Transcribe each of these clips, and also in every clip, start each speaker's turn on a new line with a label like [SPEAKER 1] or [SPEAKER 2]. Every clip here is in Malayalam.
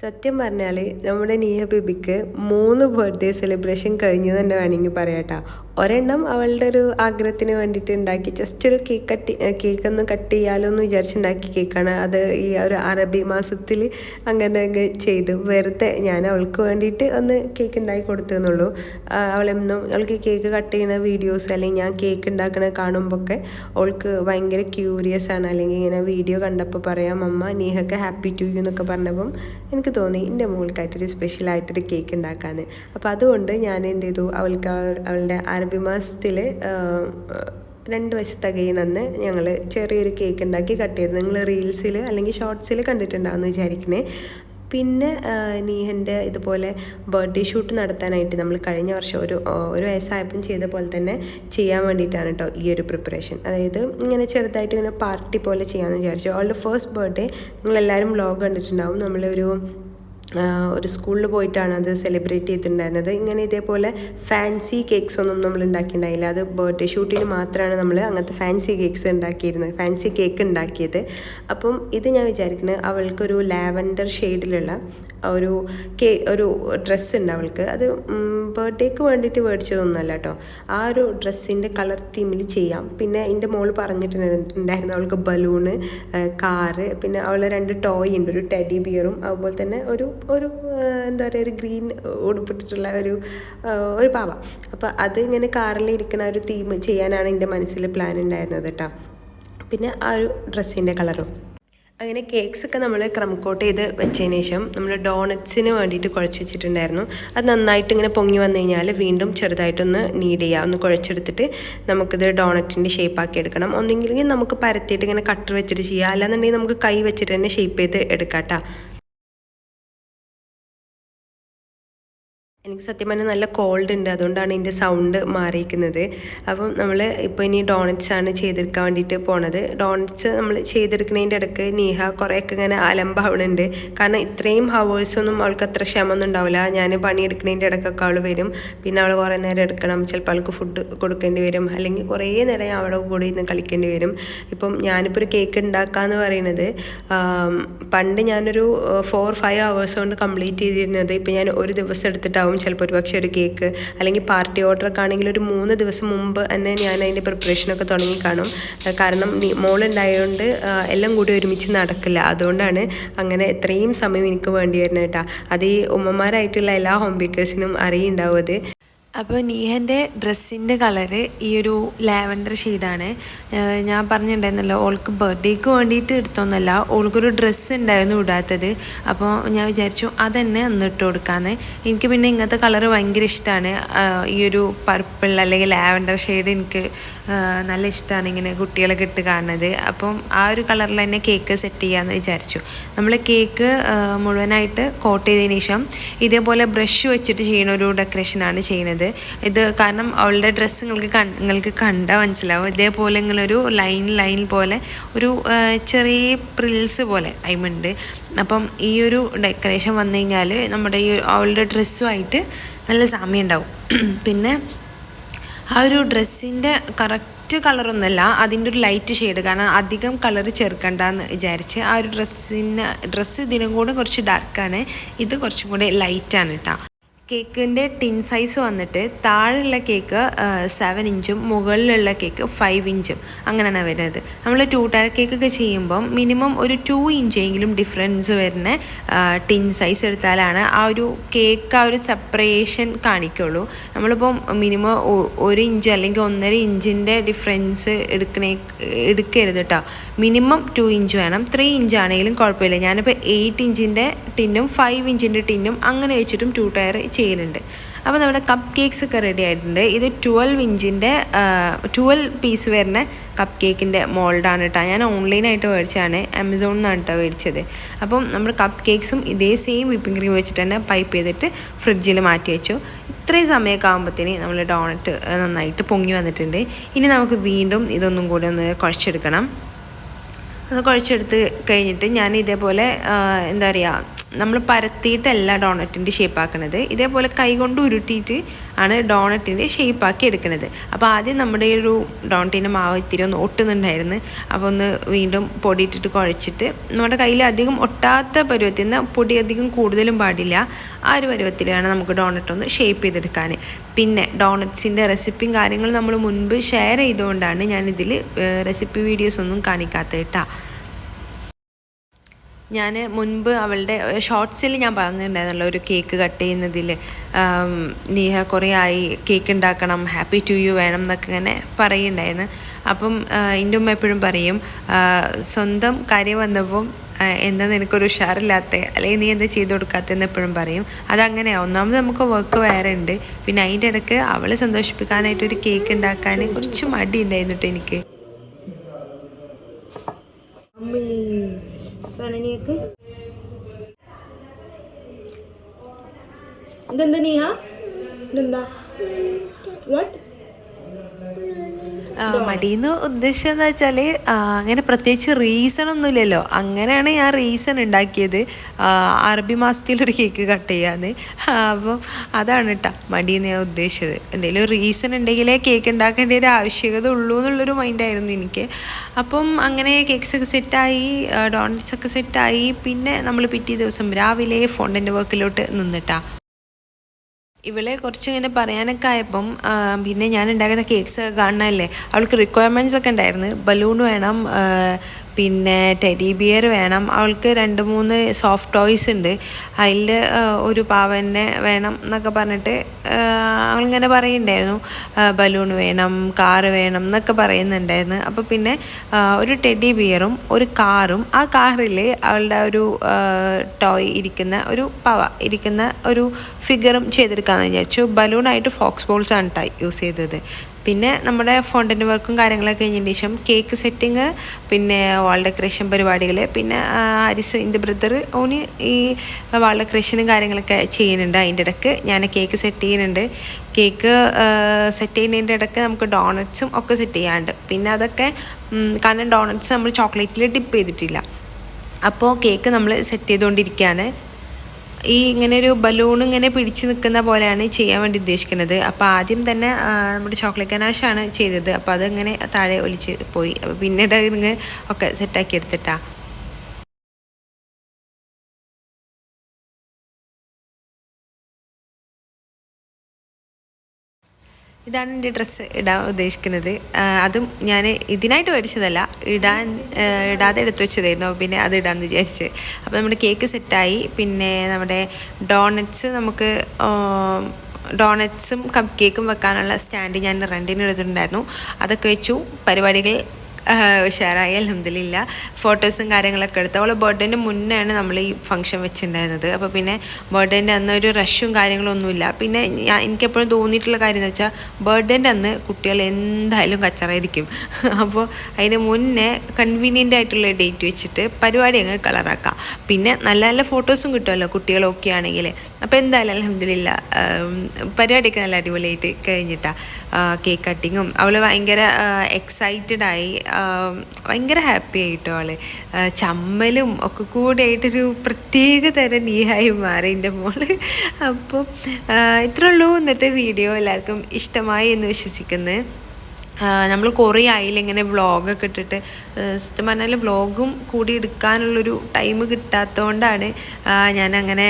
[SPEAKER 1] സത്യം പറഞ്ഞാൽ നമ്മുടെ നിയ ബേബിക്ക് മൂന്ന് ബർത്ത്ഡേ സെലിബ്രേഷൻ കഴിഞ്ഞു തന്നെ വേണമെങ്കിൽ പറയാട്ടോ. ഒരെണ്ണം അവളുടെ ഒരു ആഗ്രഹത്തിന് വേണ്ടിയിട്ട് ഉണ്ടാക്കി ജസ്റ്റ് ഒരു കേക്ക് കട്ടി കേക്ക് ഒന്ന് കട്ട് ചെയ്യാലോ എന്ന് വിചാരിച്ചുണ്ടാക്കിയ കേക്കാണ് അത് ഈ ഒരു അറബി മാസത്തിൽ അങ്ങനെ അങ്ങ് ചെയ്തു. വെറുതെ ഞാൻ അവൾക്ക് വേണ്ടിയിട്ട് ഒന്ന് കേക്ക് ഉണ്ടാക്കി കൊടുത്തു എന്നുള്ളൂ. അവളെന്നും അവൾക്ക് കേക്ക് കട്ട് ചെയ്യുന്ന വീഡിയോസ് അല്ലെങ്കിൽ ഞാൻ കേക്ക് ഉണ്ടാക്കണ കാണുമ്പോഴൊക്കെ അവൾക്ക് ഭയങ്കര ക്യൂരിയസ് ആണ്. അല്ലെങ്കിൽ ഇങ്ങനെ വീഡിയോ കണ്ടപ്പോൾ പറയാം അമ്മ നീഹൊക്കെ ഹാപ്പി ടു യു എന്നൊക്കെ പറഞ്ഞപ്പം എനിക്ക് തോന്നി എന്റെ മോൾക്കായിട്ടൊരു സ്പെഷ്യലായിട്ടൊരു കേക്ക് ഉണ്ടാക്കാമെന്ന് അപ്പോൾ അതുകൊണ്ട് ഞാൻ എന്ത് ചെയ്തു? അവൾക്ക് അവളുടെ അറബി മാസത്തിൽ രണ്ട് വയസ്സ് തികയണമെന്ന് ഞങ്ങൾ ചെറിയൊരു കേക്ക് ഉണ്ടാക്കി കട്ട് ചെയ്ത്. നിങ്ങൾ റീൽസിൽ അല്ലെങ്കിൽ ഷോർട്സിൽ കണ്ടിട്ടുണ്ടാവുമെന്ന് വിചാരിക്കണേ. പിന്നെ നീഹന്റെ ഇതുപോലെ ബർത്ത്ഡേ ഷൂട്ട് നടത്താനായിട്ട് നമ്മൾ കഴിഞ്ഞ വർഷം ഒരു ഒരു വയസ്സായപ്പം ചെയ്ത പോലെ തന്നെ ചെയ്യാൻ വേണ്ടിയിട്ടാണ് കേട്ടോ ഈ ഒരു പ്രിപ്പറേഷൻ അതായത് ഇങ്ങനെ ചെറുതായിട്ട് ഇങ്ങനെ പാർട്ടി പോലെ ചെയ്യാമെന്ന് വിചാരിച്ചു. അവളുടെ ഫസ്റ്റ് ബർത്ത്ഡേ നിങ്ങളെല്ലാവരും വ്ലോഗ് കണ്ടിട്ടുണ്ടാവും. നമ്മളൊരു ഒരു സ്കൂളിൽ പോയിട്ടാണ് അത് സെലിബ്രേറ്റ് ചെയ്തിട്ടുണ്ടായിരുന്നത്. ഇങ്ങനെ ഇതേപോലെ ഫാൻസി കേക്ക്സ് ഒന്നും നമ്മൾ ഉണ്ടാക്കിയിട്ടുണ്ടായില്ല. അത് ബർത്ത്ഡേ ഷൂട്ടിന് മാത്രമാണ് നമ്മൾ അങ്ങനത്തെ ഫാൻസി കേക്ക്സ് ഉണ്ടാക്കിയിരുന്നത് ഫാൻസി കേക്ക് ഉണ്ടാക്കിയത്. അപ്പം ഇത് ഞാൻ വിചാരിക്കുന്നത് അവൾക്കൊരു ലാവൻഡർ ഷെയ്ഡിലുള്ള ഒരു കേ ഒരു ഡ്രസ്സ് ഉണ്ട് അവൾക്ക്. അത് ബർത്ത്ഡേക്ക് വേണ്ടിയിട്ട് മേടിച്ചതൊന്നുമല്ല കേട്ടോ. ആ ഒരു ഡ്രസ്സിന്റെ കളർ തീമിൽ ചെയ്യാം. പിന്നെ എന്റെ മോൾ പറഞ്ഞിട്ടുണ്ടായിരുന്നു അവൾക്ക് ബലൂണ് കാറ് പിന്നെ അവളെ രണ്ട് ടോയ് ഉണ്ട് ഒരു ടെഡി ബിയറും അതുപോലെ തന്നെ ഒരു ഒരു എന്താ പറയുക ഒരു ഗ്രീൻ ഉടുപ്പിട്ടിട്ടുള്ള ഒരു ഒരു പാവ. അപ്പോൾ അത് ഇങ്ങനെ കാറിൽ ഇരിക്കുന്ന ഒരു തീം ചെയ്യാനാണ് എന്റെ മനസ്സിൽ പ്ലാൻ ഉണ്ടായിരുന്നത് കേട്ടോ പിന്നെ ആ ഒരു ഡ്രസ്സിന്റെ കളറും അങ്ങനെ കേക്ക്സ് ഒക്കെ നമ്മൾ ക്രംകോട്ട് ചെയ്ത് വെച്ചതിന് ശേഷം നമ്മൾ ഡോണറ്റ്സിന് വേണ്ടിയിട്ട് കുഴച്ച് വെച്ചിട്ടുണ്ടായിരുന്നു. അത് നന്നായിട്ട് ഇങ്ങനെ പൊങ്ങി വന്നു കഴിഞ്ഞാൽ വീണ്ടും ചെറുതായിട്ടൊന്ന് നീഡ് ചെയ്യുക ഒന്ന് കുഴച്ചെടുത്തിട്ട് നമുക്കിത് ഡോണറ്റിന്റെ ഷേപ്പ് ആക്കി എടുക്കണം. ഒന്നെങ്കിൽ നമുക്ക് പരത്തിയിട്ട് ഇങ്ങനെ കട്ടർ വെച്ചിട്ട് ചെയ്യുക അല്ലാന്നുണ്ടെങ്കിൽ നമുക്ക് കൈ വെച്ചിട്ട് തന്നെ ഷേപ്പ് ചെയ്ത് എടുക്കാം കേട്ടോ എനിക്ക് സത്യം പറഞ്ഞാൽ നല്ല കോൾഡ് ഉണ്ട്. അതുകൊണ്ടാണ് ഇതിന്റെ സൗണ്ട് മാറിയിരിക്കുന്നത്. അപ്പം നമ്മൾ ഇപ്പോൾ ഇനി ഡോണറ്റ്സ് ആണ് ചെയ്തെടുക്കാൻ വേണ്ടിയിട്ട് പോണത്. ഡോണറ്റ്സ് നമ്മൾ ചെയ്തെടുക്കുന്നതിന്റെ ഇടയ്ക്ക് നീഹ കുറേയൊക്കെ ഇങ്ങനെ അലമ്പാവണുണ്ട്. കാരണം ഇത്രയും ഹവേഴ്സൊന്നും അവൾക്ക് അത്ര ക്ഷമൊന്നും ഉണ്ടാവില്ല ഞാൻ പണിയെടുക്കുന്നതിന്റെ ഇടയ്ക്കൊക്കെ അവൾ വരും. പിന്നെ അവൾ കുറേ നേരം എടുക്കണം. ചിലപ്പോൾ അവൾക്ക് ഫുഡ് കൊടുക്കേണ്ടി വരും. അല്ലെങ്കിൽ കുറേ നേരം അവളുടെ കൂടെ ഇരുന്ന് കളിക്കേണ്ടി വരും. ഇപ്പം ഞാനിപ്പോൾ ഒരു കേക്ക് ഉണ്ടാക്കാന്ന് പറയുന്നത് പണ്ട് ഞാനൊരു ഫോർ ഫൈവ് ഹവേഴ്സ് കൊണ്ട് കംപ്ലീറ്റ് ചെയ്തിരുന്നത്. ഇപ്പം ഞാൻ ഒരു ദിവസം എടുത്തിട്ടാവും ചിലപ്പോൾ ഒരു പക്ഷേ ഒരു കേക്ക് അല്ലെങ്കിൽ പാർട്ടി ഓർഡറൊക്കെ ആണെങ്കിൽ ഒരു മൂന്ന് ദിവസം മുമ്പ് തന്നെ ഞാൻ അതിന്റെ പ്രിപ്പറേഷനൊക്കെ തുടങ്ങി കാണും. കാരണം മോളുണ്ടായതുകൊണ്ട് എല്ലാം കൂടി ഒരുമിച്ച് നടക്കില്ല. അതുകൊണ്ടാണ് അങ്ങനെ എത്രയും സമയം എനിക്ക് വേണ്ടി വരുന്നത് കേട്ടോ. അത് ഈ ഉമ്മമാരായിട്ടുള്ള എല്ലാ ഹോം ബേക്കേഴ്സിനും അറിയുണ്ടാവും അത്.
[SPEAKER 2] അപ്പോൾ നീഹന്റെ ഡ്രസ്സിന്റെ കളറ് ഈ ഒരു ലാവൻഡർ ഷെയ്ഡാണ്. ഞാൻ പറഞ്ഞിട്ടുണ്ടായിരുന്നല്ലോ ഓൾക്ക് ബർത്ത്ഡേക്ക് വേണ്ടിയിട്ട് എടുത്തൊന്നല്ല ഓൾക്കൊരു ഡ്രസ്സ് ഉണ്ടായിരുന്നു ഇടാത്തത്. അപ്പോൾ ഞാൻ വിചാരിച്ചു അതന്നെ അന്ന് ഇട്ട് കൊടുക്കാമെന്ന് എനിക്ക് പിന്നെ ഇങ്ങനത്തെ കളറ് ഭയങ്കര ഇഷ്ടമാണ് ഈ ഒരു പർപ്പിൾ അല്ലെങ്കിൽ ലാവൻഡർ ഷെയ്ഡ് എനിക്ക് നല്ല ഇഷ്ടമാണ് ഇങ്ങനെ കുട്ടികളൊക്കെ ഇട്ട് കാണുന്നത്. അപ്പം ആ ഒരു കളറിൽ തന്നെ കേക്ക് സെറ്റ് ചെയ്യാമെന്ന് വിചാരിച്ചു. നമ്മൾ കേക്ക് മുഴുവനായിട്ട് കോട്ട് ചെയ്തതിന് ശേഷം ഇതേപോലെ ബ്രഷ് വെച്ചിട്ട് ചെയ്യുന്ന ഒരു ഡെക്കറേഷനാണ് ചെയ്യുന്നത്. ഇത് കാരണം അവളുടെ ഡ്രസ്സ് നിങ്ങൾക്ക് നിങ്ങൾക്ക് കണ്ടാൽ മനസ്സിലാവും. ഇതേപോലെ ഇങ്ങനൊരു ലൈൻ ലൈൻ പോലെ ഒരു ചെറിയ പ്രിൽസ് പോലെ അയിമുണ്ട് അപ്പം ഈ ഒരു ഡെക്കറേഷൻ വന്നു കഴിഞ്ഞാൽ നമ്മുടെ ഈ അവളുടെ ഡ്രസ്സുമായിട്ട് നല്ല സാമ്യം ഉണ്ടാവും. പിന്നെ ആ ഒരു ഡ്രസ്സിന്റെ കറക്റ്റ് കളറൊന്നുമല്ല അതിന്റെ ഒരു ലൈറ്റ് ഷെയ്ഡ് കാരണം അധികം കളർ ചേർക്കണ്ടെന്ന് വിചാരിച്ച് ആ ഒരു ഡ്രസ്സിന് ഡ്രസ്സ് ഇതിനും കൂടെ കുറച്ച് ഡാർക്കാണ് ഇത് കുറച്ചും കൂടെ ലൈറ്റാണ് കേട്ടോ കേക്കിന്റെ ടിൻ സൈസ് വന്നിട്ട് താഴെയുള്ള കേക്ക് സെവൻ ഇഞ്ചും മുകളിലുള്ള കേക്ക് ഫൈവ് ഇഞ്ചും അങ്ങനെയാണ് വരുന്നത്. നമ്മൾ ടു ടയർ കേക്കൊക്കെ ചെയ്യുമ്പം മിനിമം ഒരു ടു ഇഞ്ചെങ്കിലും ഡിഫറൻസ് വരുന്ന ടിൻ സൈസ് എടുത്താലാണ് ആ ഒരു കേക്ക് ആ ഒരു സെപ്പറേഷൻ കാണിക്കുള്ളൂ. നമ്മളിപ്പം മിനിമം ഒരു ഇഞ്ച് അല്ലെങ്കിൽ ഒന്നര ഇഞ്ചിന്റെ ഡിഫറൻസ് എടുക്കണേ എടുക്കരുത് കേട്ടോ മിനിമം ടു ഇഞ്ച് വേണം. ത്രീ ഇഞ്ച് ആണെങ്കിലും കുഴപ്പമില്ല. ഞാനിപ്പോൾ എയ്റ്റ് ഇഞ്ചിന്റെ ടിന്നും ഫൈവ് ഇഞ്ചിന്റെ ടിന്നും അങ്ങനെ വെച്ചിട്ടും ടു ടയർ ചെയ്യലുണ്ട് അപ്പോൾ നമ്മുടെ കപ്പ് കേക്ക്സ് ഒക്കെ റെഡി ആയിട്ടുണ്ട്. ഇത് ട്വൽവ് ഇഞ്ചിന്റെ ട്വൽവ് പീസ് വരുന്ന കപ്പ് കേക്കിന്റെ മോൾഡാണ് കേട്ടോ ഞാൻ ഓൺലൈനായിട്ട് മേടിച്ചതാണ്. ആമസോണിൽ നിന്നാണ് കേട്ടോ മേടിച്ചത്. അപ്പം നമ്മൾ കപ്പ് കേക്ക്സും ഇതേ സെയിം വിപ്പിംഗ് ക്രീം വെച്ചിട്ട് തന്നെ പൈപ്പ് ചെയ്തിട്ട് ഫ്രിഡ്ജിൽ മാറ്റി വെച്ചു. ഇത്രയും സമയമൊക്കെ ആകുമ്പോഴത്തേന് നമ്മൾ ഡോണറ്റ് നന്നായിട്ട് പൊങ്ങി വന്നിട്ടുണ്ട്. ഇനി നമുക്ക് വീണ്ടും ഇതൊന്നും കൂടി ഒന്ന് കുഴച്ചെടുക്കണം. അത് കുഴച്ചെടുത്ത് കഴിഞ്ഞിട്ട് ഞാൻ ഇതേപോലെ എന്താ പറയുക നമ്മൾ പരത്തിയിട്ടല്ല ഡോണറ്റിന്റെ ഷേപ്പ് ആക്കുന്നത് ഇതേപോലെ കൈകൊണ്ട് ഉരുട്ടിയിട്ട് ആണ് ഡോണറ്റിന്റെ ഷേപ്പ് ആക്കി എടുക്കുന്നത് അപ്പോൾ ആദ്യം നമ്മുടെ ഒരു ഡോണറ്റിന്റെ മാവ് ഇത്തിരി ഒന്ന് ഒട്ടുന്നുണ്ടായിരുന്നു. അപ്പോൾ ഒന്ന് വീണ്ടും പൊടിയിട്ടിട്ട് കുഴച്ചിട്ട് നമ്മുടെ കയ്യിൽ അധികം ഒട്ടാത്ത പരുവത്തിൽ നിന്ന് പൊടി അധികം കൂടുതലും പാടില്ല. ആ ഒരു പരുവത്തിലാണ് നമുക്ക് ഡോണറ്റ് ഒന്ന് ഷേപ്പ് ചെയ്തെടുക്കാൻ പിന്നെ ഡോണറ്റ്സിന്റെ റെസിപ്പിയും കാര്യങ്ങളും നമ്മൾ മുൻപ് ഷെയർ ചെയ്തുകൊണ്ടാണ് ഞാനിതിൽ റെസിപ്പി വീഡിയോസ് ഒന്നും കാണിക്കാത്തത് കേട്ടോ ഞാൻ മുൻപ് അവളുടെ ഷോർട്സിൽ ഞാൻ പറഞ്ഞിട്ടുണ്ടായിരുന്നല്ലോ ഒരു കേക്ക് കട്ട് ചെയ്യുന്നതിൽ നീഹ കുറേ ആയി കേക്ക് ഉണ്ടാക്കണം ഹാപ്പി ടു യു വേണം എന്നൊക്കെ ഇങ്ങനെ പറയുന്നുണ്ടായിരുന്നു അപ്പം എന്റെ ഉമ്മ എപ്പോഴും പറയും സ്വന്തം കാര്യം വന്നപ്പം എന്താ നിനക്കൊരു ഉഷാറില്ലാത്ത അല്ലെങ്കിൽ നീ എന്താ ചെയ്ത് കൊടുക്കാത്തതെന്ന് എപ്പോഴും പറയും. അതങ്ങനെയാണ് ഒന്നാമത് നമുക്ക് വർക്ക് വേറെ ഉണ്ട് പിന്നെ അതിന്റെ ഇടയ്ക്ക് അവളെ സന്തോഷിപ്പിക്കാനായിട്ട് ഒരു കേക്ക് ഉണ്ടാക്കാൻ കുറച്ച് മടി ഉണ്ടായിരുന്നു കേട്ടോ എനിക്ക്.
[SPEAKER 3] പ്രണനിയക്ക് ഇതെന്താ നീഹ? ഇതെന്താ? വാട്ട്
[SPEAKER 2] മടിയെന്ന് ഉദ്ദേശിച്ചതെന്ന് വെച്ചാൽ അങ്ങനെ പ്രത്യേകിച്ച് റീസൺ ഒന്നുമില്ലല്ലോ. അങ്ങനെയാണ് ഞാൻ റീസൺ ഉണ്ടാക്കിയത്. അറബി മാസത്തിലൊരു കേക്ക് കട്ട് ചെയ്യാന്ന്. അപ്പം അതാണ് കേട്ടോ മടിയെന്ന് ഞാൻ ഉദ്ദേശിച്ചത്. എന്തെങ്കിലും റീസൺ ഉണ്ടെങ്കിലേ കേക്ക് ഉണ്ടാക്കേണ്ട ഒരു ആവശ്യകത ഉള്ളൂ എന്നുള്ളൊരു മൈൻഡായിരുന്നു എനിക്ക്. അപ്പം അങ്ങനെ കേക്ക്സ് ഒക്കെ സെറ്റായി ഡോണറ്റ്സ് ഒക്കെ സെറ്റായി പിന്നെ നമ്മൾ പിറ്റേ ദിവസം രാവിലെ ഫോണ്ടന്റെ വർക്കിലോട്ട് നിന്നിട്ടാ. ഇവളെ കുറച്ച് ഇങ്ങനെ പറയാനൊക്കെ ആയപ്പം പിന്നെ ഞാൻ ഉണ്ടാക്കുന്ന കേക്ക്സ് കാണണമല്ലേ അവൾക്ക് റിക്വയർമെന്റ്സ് ഒക്കെ ഉണ്ടായിരുന്നു. ബലൂൺ വേണം പിന്നെ ടെഡി ബിയർ വേണം. അവൾക്ക് രണ്ട് മൂന്ന് സോഫ്റ്റ് ടോയ്സ് ഉണ്ട്. അതിൽ ഒരു പാവനെ വേണം എന്നൊക്കെ പറഞ്ഞിട്ട് അവളിങ്ങനെ പറയുന്നുണ്ടായിരുന്നു. ബലൂൺ വേണം കാറ് വേണം എന്നൊക്കെ പറയുന്നുണ്ടായിരുന്നു. അപ്പോൾ പിന്നെ ഒരു ടെഡി ബിയറും ഒരു കാറും ആ കാറിൽ അവളുടെ ഒരു ടോയ് ഇരിക്കുന്ന ഒരു പവ ഇരിക്കുന്ന ഒരു ഫിഗറും ചെയ്തെടുക്കാമെന്ന് വിചാരിച്ചു. ബലൂണായിട്ട് ഫോക്സ് ബോൾസ് ആണ് യൂസ് ചെയ്തത്. പിന്നെ നമ്മുടെ ഫോണ്ടന്റ് വർക്കും കാര്യങ്ങളൊക്കെ കഴിഞ്ഞതിന് ശേഷം കേക്ക് സെറ്റിങ് പിന്നെ വാൾ ഡെക്കറേഷൻ പരിപാടികൾ പിന്നെ ഹരിസ് എന്റെ ബ്രദർ ഓന് ഈ വാൾ ഡെക്കറേഷനും കാര്യങ്ങളൊക്കെ ചെയ്യുന്നുണ്ട് അതിന്റെ ഇടയ്ക്ക്. ഞാൻ കേക്ക് സെറ്റ് ചെയ്യുന്നുണ്ട്. കേക്ക് സെറ്റ് ചെയ്യുന്നതിന്റെ ഇടയ്ക്ക് നമുക്ക് ഡോണറ്റ്സും ഒക്കെ സെറ്റ് ചെയ്യാണ്ട് പിന്നെ അതൊക്കെ കാരണം ഡോണറ്റ്സ് നമ്മൾ ചോക്ലേറ്റിൽ ഡിപ്പ് ചെയ്തിട്ടില്ല. അപ്പോൾ കേക്ക് നമ്മൾ സെറ്റ് ചെയ്തുകൊണ്ടിരിക്കുകയാണ്. ഈ ഇങ്ങനെ ഒരു ബലൂൺ ഇങ്ങനെ പിടിച്ച് നിൽക്കുന്ന പോലെയാണ് ചെയ്യാൻ വേണ്ടി ഉദ്ദേശിക്കുന്നത്. അപ്പോൾ ആദ്യം തന്നെ നമ്മുടെ ചോക്ലേറ്റ് കനാശാണ് ചെയ്തത്. അപ്പോൾ അതങ്ങനെ താഴെ ഒലിച്ച് പോയി. അപ്പോൾ പിന്നീട് ഇങ്ങ് ഒക്കെ സെറ്റാക്കി എടുത്തിട്ടാ. ഇതാണ് എന്റെ ഡ്രസ്സ് ഇടാൻ ഉദ്ദേശിക്കുന്നത്. അതും ഞാൻ ഇതിനായിട്ട് മേടിച്ചതല്ല ഇടാൻ ഇടാതെ എടുത്തു വെച്ചതായിരുന്നു. പിന്നെ അത് ഇടാമെന്ന് വിചാരിച്ച്. അപ്പോൾ നമ്മുടെ കേക്ക് സെറ്റായി പിന്നെ നമ്മുടെ ഡോണറ്റ്സ് നമുക്ക് ഡോണറ്റ്സും കപ്പ് കേക്കും വെക്കാനുള്ള സ്റ്റാൻഡ് ഞാൻ റെന്റിന് എടുത്തിട്ടുണ്ടായിരുന്നു. അതൊക്കെ വെച്ചു. പരിപാടികൾ ഉഷാറായി അലഹമില്ല ഫോട്ടോസും കാര്യങ്ങളൊക്കെ എടുത്തു. അവളെ ബർത്ത്ഡേന്റെ മുന്നെയാണ് നമ്മൾ ഈ ഫംഗ്ഷൻ വെച്ചിട്ടുണ്ടായിരുന്നത്. അപ്പോൾ പിന്നെ ബർത്ത്ഡേന്റെ അന്ന് ഒരു റഷും കാര്യങ്ങളൊന്നുമില്ല. പിന്നെ ഞാൻ എനിക്കെപ്പോഴും തോന്നിയിട്ടുള്ള കാര്യം എന്ന് വെച്ചാൽ ബർത്ത്ഡേന്റെ അന്ന് കുട്ടികൾ എന്തായാലും കച്ചറായിരിക്കും. അപ്പോൾ അതിന് മുന്നേ കൺവീനിയന്റ് ആയിട്ടുള്ള ഡേറ്റ് വെച്ചിട്ട് പരിപാടി അങ്ങ് കളറാക്കാം പിന്നെ നല്ല നല്ല ഫോട്ടോസും കിട്ടുമല്ലോ കുട്ടികളൊക്കെ ആണെങ്കിൽ. അപ്പോൾ എന്തായാലും അലഹമില്ല പരിപാടിയൊക്കെ നല്ല അടിപൊളിയായിട്ട് കഴിഞ്ഞിട്ടാണ് കേക്ക് കട്ടിങ്ങും അവൾ ഭയങ്കര എക്സൈറ്റഡ് ആയി. ഭയങ്കര ഹാപ്പി ആയിട്ടോ ആൾ. ചമ്മലും ഒക്കെ കൂടി ആയിട്ടൊരു പ്രത്യേക തരം നീഹായി മാറി എന്റെ മോൾ. അപ്പോൾ ഇത്രേ ഉള്ളൂ ഇന്നത്തെ വീഡിയോ എല്ലാവർക്കും ഇഷ്ടമായി എന്ന് വിശ്വസിക്കുന്നു. നമ്മൾ കുറേ ആയില്ല ഇങ്ങനെ വ്ളോഗൊക്കെ ഇട്ടിട്ട്. സത്യം പറഞ്ഞാൽ വ്ളോഗും കൂടി എടുക്കാനുള്ളൊരു ടൈം കിട്ടാത്തതുകൊണ്ടാണ് ഞാൻ അങ്ങനെ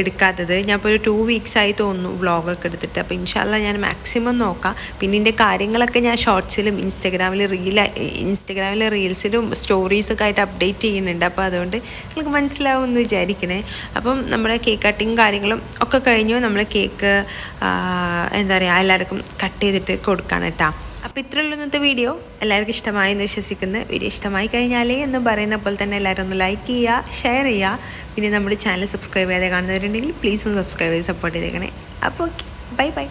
[SPEAKER 2] എടുക്കാത്തത്. ഞാൻ ഇപ്പോൾ ഒരു ടു വീക്സ് ആയി തോന്നുന്നു വ്ളോഗൊക്കെ എടുത്തിട്ട്. അപ്പോൾ ഇൻഷാല്ല ഞാൻ മാക്സിമം നോക്കാം. പിന്നെ ഇതിന്റെ കാര്യങ്ങളൊക്കെ ഞാൻ ഷോർട്സിലും ഇൻസ്റ്റഗ്രാമിൽ റീൽ ഇൻസ്റ്റഗ്രാമിൽ റീൽസിലും സ്റ്റോറീസൊക്കെ ആയിട്ട് അപ്ഡേറ്റ് ചെയ്യുന്നുണ്ട്. അപ്പോൾ അതുകൊണ്ട് നിങ്ങൾക്ക് മനസ്സിലാവും എന്ന് വിചാരിക്കണേ. അപ്പം നമ്മുടെ കേക്ക് കട്ടിങ് കാര്യങ്ങളും ഒക്കെ കഴിഞ്ഞു. നമ്മൾ കേക്ക് എന്താ പറയുക എല്ലാവർക്കും കട്ട് ചെയ്തിട്ട് കൊടുക്കണം കേട്ടോ അപ്പോൾ ഇത്രയുള്ള ഇന്നത്തെ വീഡിയോ. എല്ലാവർക്കും ഇഷ്ടമായി എന്ന് വിശ്വസിക്കുന്നു. വീഡിയോ ഇഷ്ടമായി കഴിഞ്ഞാലേ എന്ന് പറയുന്ന പോലെ തന്നെ എല്ലാവരും ഒന്ന് ലൈക്ക് ചെയ്യുക ഷെയർ ചെയ്യുക. പിന്നെ നമ്മുടെ ചാനൽ സബ്സ്ക്രൈബ് ചെയ്യാതെ കാണുന്നവരുണ്ടെങ്കിൽ പ്ലീസ് ഒന്ന് സബ്സ്ക്രൈബ് ചെയ്ത് സപ്പോർട്ട് ചെയ്തേക്കണേ. അപ്പോൾ ഓക്കെ ബൈ ബൈ